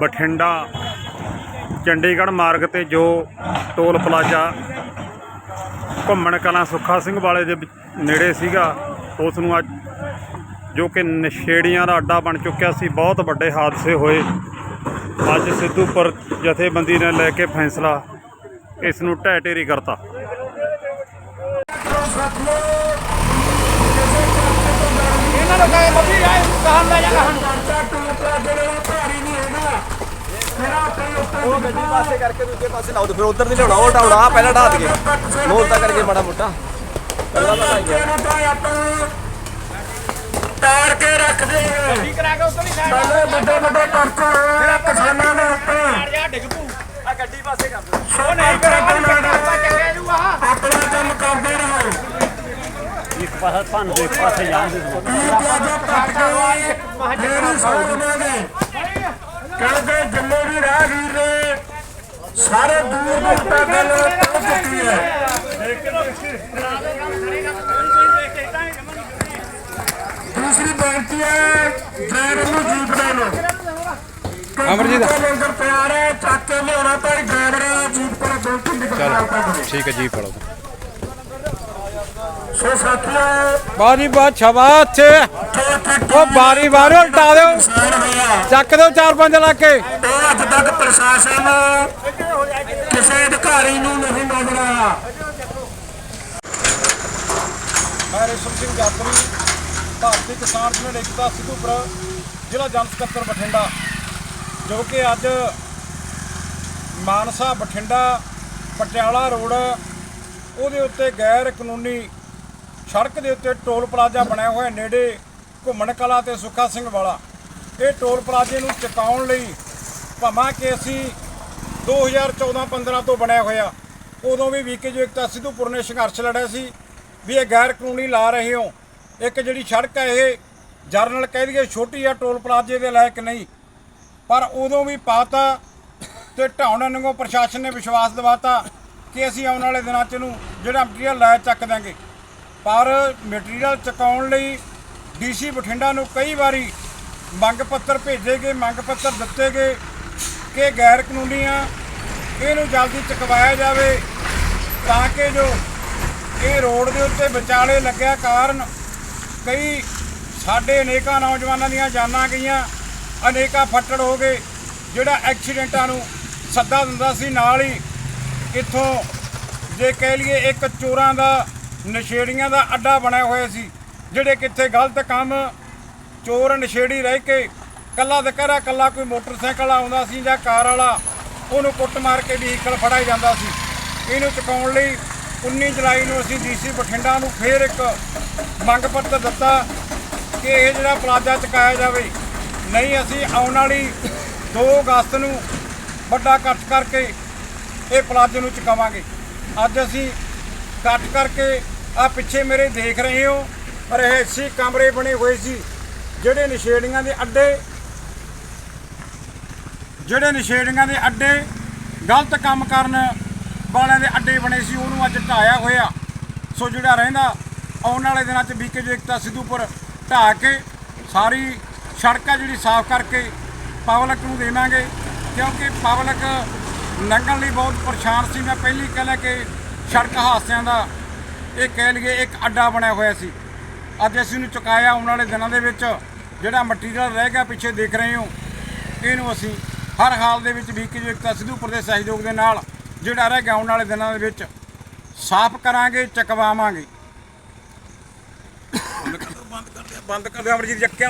ਬਠਿੰਡਾ, ਚੰਡੀਗੜ੍ਹ ਮਾਰਗ ਤੇ ਜੋ ਟੋਲ ਪਲਾਜ਼ਾ ਘੁੰਮਣ ਕਲਾਂ ਸੁੱਖਾ ਸਿੰਘ ਵਾਲੇ ਦੇ ਨੇੜੇ ਸੀਗਾ, ਉਸ ਨੂੰ ਅੱਜ ਜੋ ਕਿ ਨਸ਼ੇੜੀਆਂ ਦਾ ਅੱਡਾ ਬਣ ਚੁੱਕਿਆ ਸੀ, ਬਹੁਤ ਵੱਡੇ ਹਾਦਸੇ ਹੋਏ। ਅੱਜ ਸਿੱਧੂਪੁਰ ਜਥੇਬੰਦੀ ਨੇ ਲੈ ਕੇ ਫੈਸਲਾ, ਇਸ ਨੂੰ ਢਹਿ ਢੇਰੀ ਕਰਤਾ। ਇਹਨਾਂ ਨੂੰ ਕਹੇ ਬੱਬੀ ਆਏ ਕਹਾਣ ਲੈ ਜਾ ਕਹਾਣ ਉਹ ਗੱਡੀ ਪਾਸੇ ਕਰਕੇ ਦੂਜੇ ਪਾਸੇ ਲਾਓ ਤੇ ਫਿਰ ਉਧਰ ਨਹੀਂ ਲਿਆਉਣਾ ਉਹ ਢਾਉਣਾ ਆਹ ਪਹਿਲਾਂ ਢਾਹ ਦਈਏ ਮੋਲ ਤਾਂ ਕਰਕੇ ਮਾੜਾ ਮੋਟਾ। ਪਹਿਲਾਂ ਲਗਾਈਏ ਤਾਰ ਕੇ ਰੱਖਦੇ ਠੀਕ ਕਰਾ ਕੇ ਉੱਤੋਂ ਨਹੀਂ ਸਾਈਡ ਪਹਿਲੇ ਵੱਡੇ ਵੱਡੇ ਕਰਤੂਰ ਕਿਸਾਨਾਂ ਦੇ ਉੱਤੇ ਮਾਰ ਜਾ ਡਿੱਗ ਪੂ ਆ ਗੱਡੀ ਪਾਸੇ ਕਰ ਦਿਓ। ਉਹ ਨਹੀਂ ਕਰਾਂਗਾ ਨਹੀਂ ਕਰਦਾ ਚੱਕਿਆ ਜੂ ਆ ਆਪਣਾ ਕੰਮ ਕਰਦੇ ਰਹੋ। ਇੱਕ ਪਾਸੇ ਪਾਸੇ ਜਾਣ ਦੇ ਮੇਰੀ ਸੋਚ ਦੇ। ਜਿੰਨੇ ਵੀ ਰਾਹਗੀਰ ਨੇ ਸਾਰੇ ਦੂਰ ਤੱਕ ਗੱਲ ਚੁੱਕੀ ਹੈ। ਦੂਸਰੀ ਬੇਨਤੀ ਹੈ ਡਰਾਈਵਰ ਨੂੰ ਜੀਪ ਦੇ ਲੋ ਅਮਰਜੀਤ ਲੰਗਰ ਤਿਆਰ ਹੈ ਚੱਕ ਕੇ ਲਿਆਉਣਾ ਪਰ ਡਰਾਈਵਰ ਜੀਪ ਪਰ ਬਿਲਕੁਲ ਨਿਕਲਣਾ ਠੀਕ ਹੈ ਜੀ ਫੜੋ ਸੋ ਸਾਥੀਓ ਬਾਰੀ ਬਾਤ ਸ਼ਬਾਤ ਉਹ ਬਾਰੀ ਬਾਰੀ ਉਲਟਾ ਦਿਓ। ਚੱਕ ਦਿਓ ਚਾਰ ਪੰਜ ਲਾ ਕੇ। ਅੱਜ ਤੱਕ ਪ੍ਰਸ਼ਾਸਨ ਕਿਸੇ ਅਧਿਕਾਰੀ ਨੂੰ ਨਹੀਂ ਨਜ਼ਰ ਆਇਆ ਮੈਂ ਰੇਸ਼ਮ ਸਿੰਘ ਯਾਤਰੀ ਭਾਰਤੀ ਕਿਸਾਨ ਯੂਨੀਅਨ ਏਕਤਾ ਸਿੱਧੂਪੁਰ ਜ਼ਿਲ੍ਹਾ ਜਨ ਸਕੱਤਰ ਬਠਿੰਡਾ ਜੋ ਕਿ ਅੱਜ ਮਾਨਸਾ ਬਠਿੰਡਾ ਪਟਿਆਲਾ ਰੋਡ ਉਹਦੇ ਉੱਤੇ ਗੈਰ ਕਾਨੂੰਨੀ ਸੜਕ ਦੇ ਉੱਤੇ ਟੋਲ ਪਲਾਜ਼ਾ ਬਣਿਆ ਹੋਇਆ ਨੇੜੇ ਘੁੰਮਣ ਕਲਾ ਤੇ ਸੁੱਖਾ ਸਿੰਘ ਵਾਲਾ। ਇਹ ਟੋਲ ਪਲਾਜ਼ੇ ਨੂੰ ਚੁਕਾਉਣ ਲਈ ਭਾਵੇਂ ਕਿ ਅਸੀਂ 2014-15 ਤੋਂ ਬਣਿਆ ਹੋਇਆ। ਉਦੋਂ ਵੀ ਵੀਕੇ ਜੋ ਏਕਤਾ ਸਿੱਧੂਪੁਰ ਨੇ ਸੰਘਰਸ਼ ਲੜਿਆ ਸੀ ਵੀ ਇਹ ਗੈਰ ਕਾਨੂੰਨੀ ਲਾ ਰਹੇ ਹੋ। ਇੱਕ ਜਿਹੜੀ ਸੜਕ ਹੈ ਇਹ ਜਰਨਲ ਕਹਿ ਦਈਏ ਛੋਟੀ ਆ ਟੋਲ ਪਲਾਜ਼ੇ ਦੇ ਲਾਇਕ ਨਹੀਂ। ਪਰ ਉਦੋਂ ਵੀ ਪਾਤਾ ਤੇ ਢਾਉਣ ਨੂੰ ਪ੍ਰਸ਼ਾਸਨ ਨੇ ਵਿਸ਼ਵਾਸ ਦਿਵਾਤਾ ਕਿ ਅਸੀਂ ਆਉਣ ਵਾਲੇ ਦਿਨਾਂ 'ਚ ਇਹਨੂੰ ਜਿਹੜਾ ਮਟੀਰੀਅਲ ਲੈ ਚੱਕ ਦਾਂਗੇ ਪਰ ਮਟੀਰੀਅਲ ਚੁਕਾਉਣ ਲਈ ਡੀਸੀ ਬਠਿੰਡਾ ਨੂੰ ਕਈ ਵਾਰੀ ਮੰਗ ਪੱਤਰ ਭੇਜੇ ਗਏ, ਮੰਗ ਪੱਤਰ ਦਿੱਤੇ ਗਏ ਕਿ ਗੈਰ ਕਾਨੂੰਨੀ ਆ ਇਹਨੂੰ ਜਲਦੀ ਚੁਕਵਾਇਆ ਜਾਵੇ ਤਾਂ ਕਿ ਜੋ ਇਹ ਰੋਡ ਦੇ ਉੱਤੇ ਵਿਚਾਲੇ ਲੱਗਿਆ ਕਾਰਨ ਕਈ ਸਾਡੇ ਅਨੇਕਾਂ ਨੌਜਵਾਨਾਂ ਦੀਆਂ ਜਾਨਾਂ ਗਈਆਂ, ਅਨੇਕਾਂ ਫੱਟੜ ਹੋ ਗਏ, ਜਿਹੜਾ ਐਕਸੀਡੈਂਟਾਂ ਨੂੰ ਸੱਦਾ ਦਿੰਦਾ ਸੀ ਨਾਲ ਹੀ ਇੱਥੋਂ ਜੇ ਕਹਿ ਲਈਏ ਇੱਕ ਚੋਰਾਂ ਦਾ ਨਸ਼ੇੜੀਆਂ ਦਾ ਅੱਡਾ ਬਣਿਆ ਹੋਇਆ ਸੀ, ਜਿਹੜੇ ਕਿੱਥੇ ਗਲਤ ਕੰਮ, ਚੋਰ ਨਸ਼ੇੜੀ ਰਹਿ ਕੇ ਕੱਲਾ ਦਕਰਾ ਕੱਲਾ ਕੋਈ ਮੋਟਰਸਾਈਕਲ ਆਉਂਦਾ ਸੀ ਜਾਂ ਕਾਰ ਵਾਲਾ, ਉਹਨੂੰ ਕੁੱਟ ਮਾਰ ਕੇ ਵਹੀਕਲ ਫੜਾਈ ਜਾਂਦਾ ਸੀ। ਇਹਨੂੰ ਚੁਕਾਉਣ ਲਈ 19 ਜੁਲਾਈ ਨੂੰ ਅਸੀਂ ਡੀਸੀ ਬਠਿੰਡਾ ਨੂੰ ਫੇਰ ਇੱਕ ਮੰਗ ਪੱਤਰ ਦਿੱਤਾ ਕਿ ਇਹ ਜਿਹੜਾ ਪਲਾਜ਼ਾ ਚੁਕਾਇਆ ਜਾਵੇ। ਨਹੀਂ, ਅਸੀਂ ਆਉਣ ਵਾਲੀ 2 ਅਗਸਤ ਨੂੰ ਵੱਡਾ ਇਕੱਠ ਕਰਕੇ ਇਹ ਪਲਾਜ਼ੇ ਨੂੰ ਚੁਕਾਵਾਂਗੇ। ਅੱਜ ਅਸੀਂ ਇਕੱਠ ਕਰਕੇ ਆ ਪਿੱਛੇ ਮੇਰੇ ਦੇਖ ਰਹੇ ਹੋ ਰਹਿਸੀ ਕਮਰੇ ਬਣੇ ਹੋਏ ਸੀ, ਜਿਹੜੇ ਨਸ਼ੇੜੀਆਂ ਦੇ ਅੱਡੇ, ਜਿਹੜੇ ਨਸ਼ੇੜੀਆਂ ਦੇ ਅੱਡੇ ਗਲਤ ਕੰਮ ਕਰਨ ਵਾਲਿਆਂ ਦੇ ਅੱਡੇ ਬਣੇ ਸੀ, ਉਹਨੂੰ ਅੱਜ ਢਾਇਆ ਹੋਇਆ। ਸੋ ਜਿਹੜਾ ਰਹਿੰਦਾ, ਆਉਣ ਵਾਲੇ ਦਿਨਾਂ 'ਚ ਬੀਕੇ ਜੋ ਏਕਤਾ ਸਿੱਧੂਪੁਰ ਢਾਹ ਕੇ ਸਾਰੀ ਸੜਕਾਂ ਜਿਹੜੀ ਸਾਫ਼ ਕਰਕੇ ਪਬਲਿਕ ਨੂੰ ਦੇਵਾਂਗੇ, ਕਿਉਂਕਿ ਪਬਲਿਕ ਲੰਘਣ ਲਈ ਬਹੁਤ ਪਰੇਸ਼ਾਨ ਸੀ। ਮੈਂ ਪਹਿਲੀ ਕਹਿ ਲੈ ਕਿ ਸੜਕ ਹਾਦਸਿਆਂ ਦਾ ਇਹ ਕਹਿ ਲਈਏ ਇੱਕ ਅੱਡਾ ਬਣਿਆ ਹੋਇਆ ਸੀ। ਅੱਜ ਅਸੀਂ ਨੂੰ ਚੁਕਾਇਆ ਆਉਣ ਵਾਲੇ ਦਿਨਾਂ ਦੇ ਵਿੱਚ। ਜਿਹੜਾ ਮਟੀਰੀਅਲ ਰਹਿ ਗਿਆ ਪਿੱਛੇ ਦੇਖ ਰਹੇ ਹੋ, ਇਹਨੂੰ ਅਸੀਂ ਹਰ ਹਾਲ ਦੇ ਵਿੱਚ ਵੀ ਕਿ ਜੋ ਏਕਤਾ ਸਿੱਧੂਪੁਰ ਦੇ ਸਹਿਯੋਗ ਦੇ ਨਾਲ ਜਿਹੜਾ ਰਹਿ ਗਿਆ ਆਉਣ ਵਾਲੇ ਦਿਨਾਂ ਦੇ ਵਿੱਚ, ਸਾਫ਼ ਕਰਾਂਗੇ, ਚਕਵਾਵਾਂਗੇ। ਬੰਦ ਕਰ ਦਿਓ, ਬੰਦ ਕਰ ਦਿਓ, ਅਮਰਜੀਤ ਜੱਕਿਆ